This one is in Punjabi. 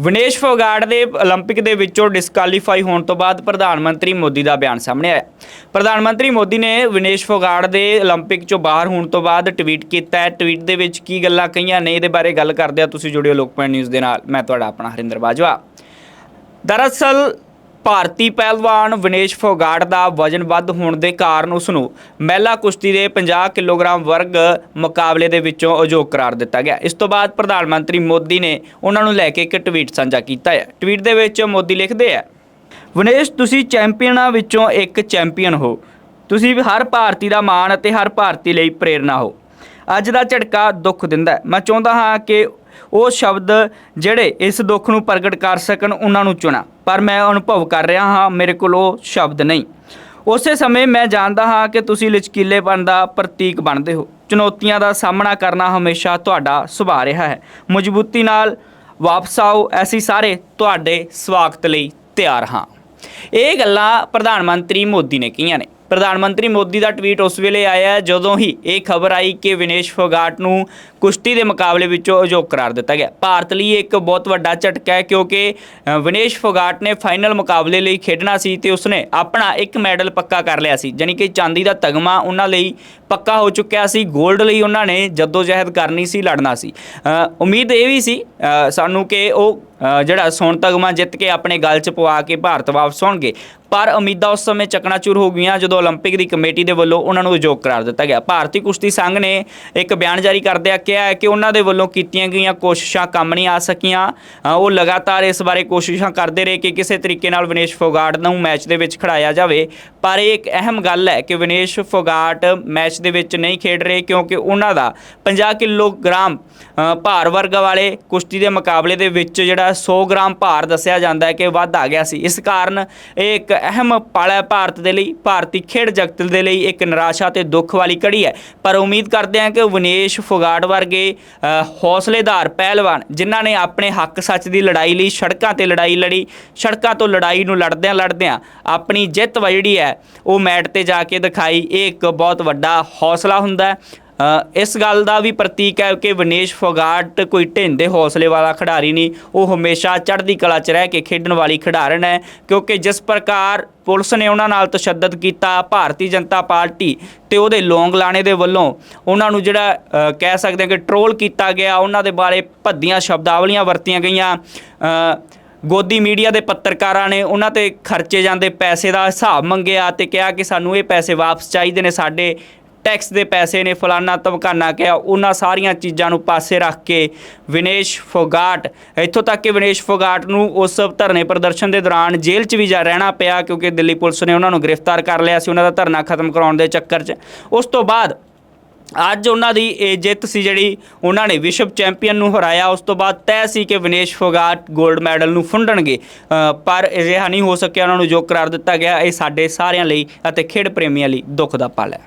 ਵਿਨੇਸ਼ ਫੋਗਾਟ ਦੇ 올림픽 ਦੇ ਵਿੱਚੋਂ ਡਿਸਕੁਆਲੀਫਾਈ ਹੋਣ ਤੋਂ ਬਾਅਦ ਪ੍ਰਧਾਨ ਮੰਤਰੀ ਮੋਦੀ ਦਾ ਬਿਆਨ ਸਾਹਮਣੇ ਆਇਆ ਪ੍ਰਧਾਨ ਮੰਤਰੀ ਮੋਦੀ ਨੇ ਵਿਨੇਸ਼ ਫੋਗਾਟ ਦੇ 올림픽 ਚੋਂ ਬਾਹਰ ਹੋਣ ਤੋਂ ਬਾਅਦ ਟਵੀਟ ਕੀਤਾ ਹੈ ਟਵੀਟ ਦੇ ਵਿੱਚ ਕੀ ਗੱਲਾਂ ਕਹੀਆਂ ਨੇ ਇਹਦੇ ਬਾਰੇ ਗੱਲ ਕਰਦੇ ਆ ਤੁਸੀਂ ਜੁੜਿਓ ਲੋਕਪਾਲ ਨਿਊਜ਼ ਦੇ ਨਾਲ ਮੈਂ ਤੁਹਾਡਾ ਆਪਣਾ ਹਰਿੰਦਰ ਬਾਜਵਾ ਦਰਅਸਲ ਭਾਰਤੀ ਪਹਿਲਵਾਨ ਵਿਨੇਸ਼ ਫੋਗਾਟ ਦਾ ਵਜਨ ਵੱਧ ਹੋਣ ਦੇ ਕਾਰਨ ਉਸ ਨੂੰ ਮਹਿਲਾ ਕੁਸ਼ਤੀ ਦੇ 50 ਕਿਲੋਗ੍ਰਾਮ ਵਰਗ ਮੁਕਾਬਲੇ ਦੇ ਵਿੱਚੋਂ ਅਯੋਗ ਕਰਾਰ ਦਿੱਤਾ ਗਿਆ। ਇਸ ਤੋਂ ਬਾਅਦ ਪ੍ਰਧਾਨ ਮੰਤਰੀ ਮੋਦੀ ਨੇ ਉਹਨਾਂ ਨੂੰ ਲੈ ਕੇ ਇੱਕ ਟਵੀਟ ਸਾਂਝਾ ਕੀਤਾ ਹੈ। ਟਵੀਟ ਦੇ ਵਿੱਚ ਮੋਦੀ ਲਿਖਦੇ ਆ ਵਿਨੇਸ਼, ਤੁਸੀਂ ਚੈਂਪੀਅਨਾਂ ਵਿੱਚੋਂ ਇੱਕ ਚੈਂਪੀਅਨ ਹੋ। ਤੁਸੀਂ ਹਰ ਭਾਰਤੀ ਦਾ ਮਾਣ ਅਤੇ ਹਰ ਭਾਰਤੀ ਲਈ ਪ੍ਰੇਰਣਾ ਹੋ। ਅੱਜ ਦਾ ਝਟਕਾ ਦੁੱਖ ਦਿੰਦਾ ਮੈਂ ਚਾਹੁੰਦਾ ਹਾਂ ਕਿ ਉਹ ਸ਼ਬਦ ਜਿਹੜੇ ਇਸ ਦੁੱਖ ਨੂੰ ਪ੍ਰਗਟ ਕਰ ਸਕਣ, ਉਹਨਾਂ ਨੂੰ ਚੁਣਾ। ਪਰ ਮੈਂ ਅਨੁਭਵ ਕਰ ਰਿਹਾ ਹਾਂ, ਮੇਰੇ ਕੋਲ ਉਹ ਸ਼ਬਦ ਨਹੀਂ। ਉਸੇ ਸਮੇਂ ਮੈਂ ਜਾਣਦਾ ਹਾਂ ਕਿ ਤੁਸੀਂ ਲਚਕੀਲੇਪਨ ਦਾ ਪ੍ਰਤੀਕ ਬਣਦੇ ਹੋ। ਚੁਣੌਤੀਆਂ ਦਾ ਸਾਹਮਣਾ ਕਰਨਾ ਹਮੇਸ਼ਾ ਤੁਹਾਡਾ ਸੁਭਾਅ ਰਿਹਾ ਹੈ। ਮਜ਼ਬੂਤੀ ਨਾਲ ਵਾਪਸ ਆਓ, ਐਸੀ ਸਾਰੇ ਤੁਹਾਡੇ ਸਵਾਗਤ ਲਈ ਤਿਆਰ ਹਾਂ। ਇਹ ਗੱਲਾਂ ਪ੍ਰਧਾਨ ਮੰਤਰੀ ਮੋਦੀ ਨੇ ਕਹੀਆਂ ਨੇ। ਪ੍ਰਧਾਨ ਮੰਤਰੀ ਮੋਦੀ ਦਾ ਟਵੀਟ ਉਸ ਵੇਲੇ ਆਇਆ ਜਦੋਂ ਹੀ ਇਹ ਖਬਰ ਆਈ ਕਿ ਵਿਨੇਸ਼ ਫੋਗਾਟ ਨੂੰ ਕੁਸ਼ਤੀ ਦੇ ਮੁਕਾਬਲੇ ਵਿੱਚੋਂ ਅਯੋਗ ਕਰਾਰ ਦਿੱਤਾ ਗਿਆ। ਭਾਰਤ ਲਈ ਇਹ ਇੱਕ ਬਹੁਤ ਵੱਡਾ ਝਟਕਾ ਹੈ ਕਿਉਂਕਿ ਅ, ਵਿਨੇਸ਼ ਫੋਗਾਟ ਨੇ ਫਾਈਨਲ ਮੁਕਾਬਲੇ ਲਈ ਖੇਡਣਾ ਸੀ ਤੇ ਉਸਨੇ ਆਪਣਾ ਇੱਕ ਮੈਡਲ ਪੱਕਾ ਕਰ ਲਿਆ ਸੀ ਯਾਨੀ ਕਿ ਚਾਂਦੀ ਦਾ ਤਗਮਾ ਉਹਨਾਂ ਲਈ ਪੱਕਾ ਹੋ ਚੁੱਕਿਆ ਸੀ 골ਡ ਲਈ ਉਹਨਾਂ ਨੇ ਜਦੋਜਹਿਦ ਕਰਨੀ ਸੀ ਲੜਨਾ ਸੀ। ਉਮੀਦ ਇਹ ਵੀ ਸੀ ਸਾਨੂੰ ਕਿ ਉਹ ਜਿਹੜਾ ਸੋਨ ਤਗਮਾ ਜਿੱਤ ਕੇ ਆਪਣੇ ਗਲ 'ਚ ਪਵਾ ਕੇ ਭਾਰਤ ਵਾਪਸ ਆਉਣਗੇ ਪਰ ਉਮੀਦਾਂ ਉਸ ਸਮੇਂ ਚਕਨਾਚੂਰ ਹੋ ਗਈਆਂ ਜਦੋਂ 올림픽 ਦੀ ਕਮੇਟੀ ਦੇ ਵੱਲੋਂ ਉਹਨਾਂ ਨੂੰ ਅਯੋਗ ਕਰਾਰ ਦਿੱਤਾ ਗਿਆ ਭਾਰਤੀ ਕੁਸ਼ਤੀ ਸੰਘ ਨੇ ਇੱਕ ਬਿਆਨ ਜਾਰੀ ਕਰਦਿਆਂ ਕਿਹਾ ਹੈ ਕਿ ਉਹਨਾਂ ਦੇ ਵੱਲੋਂ ਕੀਤੀਆਂ ਗਈਆਂ ਕੋਸ਼ਿਸ਼ਾਂ ਕੰਮ ਨਹੀਂ ਆ ਸਕੀਆਂ ਅ, ਉਹ ਲਗਾਤਾਰ ਇਸ ਬਾਰੇ ਕੋਸ਼ਿਸ਼ਾਂ ਕਰਦੇ ਰਹੇ ਕਿ ਕਿਸੇ ਤਰੀਕੇ ਨਾਲ ਵਿਨੇਸ਼ ਫੋਗਾਟ ਨੂੰ ਮੈਚ ਦੇ ਵਿੱਚ ਖੜਾਇਆ ਜਾਵੇ ਪਰ ਇਹ ਇੱਕ ਅਹਿਮ ਗੱਲ ਹੈ ਕਿ ਵਿਨੇਸ਼ ਫੋਗਾਟ ਮੈਚ ਦੇ ਵਿੱਚ ਨਹੀਂ ਖੇਡ ਰਹੇ ਕਿਉਂਕਿ ਉਹਨਾਂ ਦਾ 50 ਕਿਲੋਗ੍ਰਾਮ ਅ, ਭਾਰ ਵਰਗ ਵਾਲੇ ਕੁਸ਼ਤੀ ਦੇ ਮੁਕਾਬਲੇ ਦੇ ਵਿੱਚ ਜਿਹੜਾ 100 ਗ੍ਰਾਮ ਭਾਰ ਦੱਸਿਆ ਜਾਂਦਾ ਹੈ ਕਿ ਵੱਧ ਆ ਗਿਆ ਸੀ। ਇਸ ਕਾਰਨ ਇਹ ਇੱਕ ਅਹਿਮ ਪਲ ਹੈ ਭਾਰਤ ਦੇ ਲਈ। ਭਾਰਤੀ ਖੇਡ ਜਗਤ ਦੇ ਲਈ ਇੱਕ ਨਿਰਾਸ਼ਾ ਤੇ ਦੁੱਖ ਵਾਲੀ ਕੜੀ ਹੈ। ਪਰ ਉਮੀਦ ਕਰਦੇ ਹਾਂ ਕਿ ਵਿਨੇਸ਼ ਫੋਗਾਟ ਵਰਗੇ ਹੌਸਲੇਦਾਰ ਪਹਿਲਵਾਨ, ਜਿਨ੍ਹਾਂ ਨੇ ਆਪਣੇ ਹੱਕ ਸੱਚ ਦੀ ਲੜਾਈ ਲਈ ਸੜਕਾਂ ਤੇ ਲੜਾਈ ਲੜੀ, ਸੜਕਾਂ ਤੋਂ ਲੜਾਈ ਨੂੰ ਲੜਦਿਆਂ ਲੜਦਿਆਂ ਆਪਣੀ ਜਿੱਤ ਵਾ ਜਿਹੜੀ ਹੈ, ਉਹ ਮੈਟ ਤੇ ਜਾ ਕੇ ਦਿਖਾਈ। ਇਹ ਇੱਕ ਬਹੁਤ ਵੱਡਾ ਹੌਸਲਾ ਹੁੰਦਾ ਹੈ। ਇਸ ਗੱਲ ਦਾ ਵੀ ਪ੍ਰਤੀਕ ਹੈ ਕਿ ਵਿਨੇਸ਼ ਫੋਗਾਟ ਕੋਈ ਢਿੰਦੇ ਹੌਸਲੇ ਵਾਲਾ ਖਿਡਾਰੀ ਨਹੀਂ, ਉਹ ਹਮੇਸ਼ਾ ਚੜ੍ਹਦੀ ਕਲਾ 'ਚ ਰਹਿ ਕੇ ਖੇਡਣ ਵਾਲੀ ਖਿਡਾਰਨ ਹੈ, ਕਿਉਂਕਿ ਜਿਸ ਪ੍ਰਕਾਰ ਪੁਲਿਸ ਨੇ ਉਹਨਾਂ ਨਾਲ ਤਸ਼ੱਦਦ ਕੀਤਾ, ਭਾਰਤੀ ਜਨਤਾ ਪਾਰਟੀ ਤੇ ਉਹਦੇ ਲੌਂਗ ਲਾਣੇ ਦੇ ਵੱਲੋਂ ਉਹਨਾਂ ਨੂੰ ਜਿਹੜਾ ਕਹਿ ਸਕਦੇ ਹਾਂ ਕਿ ਟਰੋਲ ਕੀਤਾ ਗਿਆ, ਉਹਨਾਂ ਦੇ ਬਾਰੇ ਭੱਦੀਆਂ ਸ਼ਬਦਾਵਲੀਆਂ ਵਰਤੀਆਂ ਗਈਆਂ ਗੋਦੀ ਮੀਡੀਆ ਦੇ ਪੱਤਰਕਾਰਾਂ ਨੇ ਉਹਨਾਂ ਤੇ ਖਰਚੇ ਜਾਂਦੇ ਪੈਸੇ ਦਾ ਹਿਸਾਬ ਮੰਗਿਆ ਤੇ ਕਿਹਾ ਕਿ ਸਾਨੂੰ ਇਹ ਪੈਸੇ ਵਾਪਸ ਚਾਹੀਦੇ ਨੇ, ਸਾਡੇ ਟੈਕਸ ਦੇ ਪੈਸੇ ਨੇ, ਫਲਾਨਾ ਤਮਕਾਨਾ ਕਿਹਾ, ਉਹਨਾਂ ਸਾਰੀਆਂ ਚੀਜ਼ਾਂ ਨੂੰ ਪਾਸੇ ਰੱਖ ਕੇ ਵਿਨੇਸ਼ ਫੋਗਾਟ, ਇੱਥੋਂ ਤੱਕ ਕਿ ਵਿਨੇਸ਼ ਫੋਗਾਟ ਨੂੰ ਉਸ ਧਰਨੇ ਪ੍ਰਦਰਸ਼ਨ ਦੇ ਦੌਰਾਨ ਜੇਲ੍ਹ 'ਚ ਵੀ ਜਾ ਰਹਿਣਾ ਪਿਆ, ਕਿਉਂਕਿ ਦਿੱਲੀ ਪੁਲਿਸ ਨੇ ਉਹਨਾਂ ਨੂੰ ਗ੍ਰਿਫਤਾਰ ਕਰ ਲਿਆ ਸੀ, ਉਹਨਾਂ ਦਾ ਧਰਨਾ ਖਤਮ ਕਰਾਉਣ ਦੇ ਚੱਕਰ 'ਚ। ਉਸ ਤੋਂ ਬਾਅਦ ਅੱਜ ਉਹਨਾਂ ਦੀ ਇਹ ਜਿੱਤ ਸੀ ਜਿਹੜੀ ਉਹਨਾਂ ਨੇ ਵਿਸ਼ਵ ਚੈਂਪੀਅਨ ਨੂੰ ਹਰਾਇਆ, ਉਸ ਤੋਂ ਬਾਅਦ ਤੈਅ ਸੀ ਕਿ ਵਿਨੇਸ਼ ਫੋਗਾਟ 골ਡ ਮੈਡਲ ਨੂੰ ਫੁੰਡਣਗੇ। ਪਰ ਅਜਿਹਾ ਨਹੀਂ ਹੋ ਸਕਿਆ ਉਹਨਾਂ ਨੂੰ ਜੋ ਕਰਾਰ ਦਿੱਤਾ ਗਿਆ, ਇਹ ਸਾਡੇ ਸਾਰਿਆਂ ਲਈ ਅਤੇ ਖੇਡ ਪ੍ਰੇਮੀਆਂ ਲਈ ਦੁੱਖ ਦਾ ਪਲ ਹੈ।